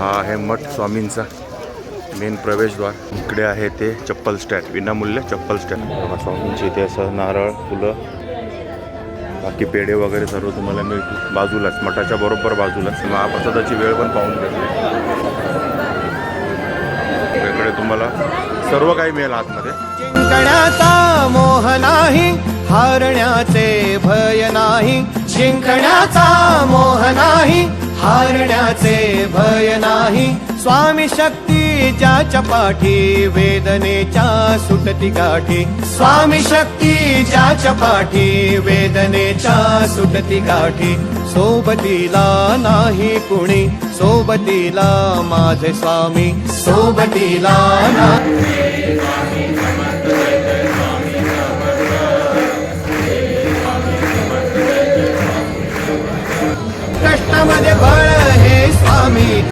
हा आहे मठ स्वामींचा मेन प्रवेशद्वार. इकडे आहे ते चप्पल स्टँड विनामूल्य चप्पल स्टँड बघा स्वामींची इथे असं नारळ फुलं बाकी पेढे वगैरे सर्व तुम्हाला मिळतील. बाजूलाच मठाच्या बरोबर बाजूलाच. महाप्रसादाची वेळ पण पाहून घेतली इकडे तुम्हाला सर्व काही मिळेल आतमध्ये. जिंकण्याचा मोह नाही हारण्याचे भय नाही. जिंकण्याचा मोह नाही हारण्याचे भय नाही स्वामी शक्तीच्या चपाठी वेदनेच्या सुटती गाठी. स्वामी शक्तीच्या चपाठी वेदनेच्या सुटती गाठी. सोबतीला नाही कुणी सोबतीला माझे स्वामी सोबतीला नाही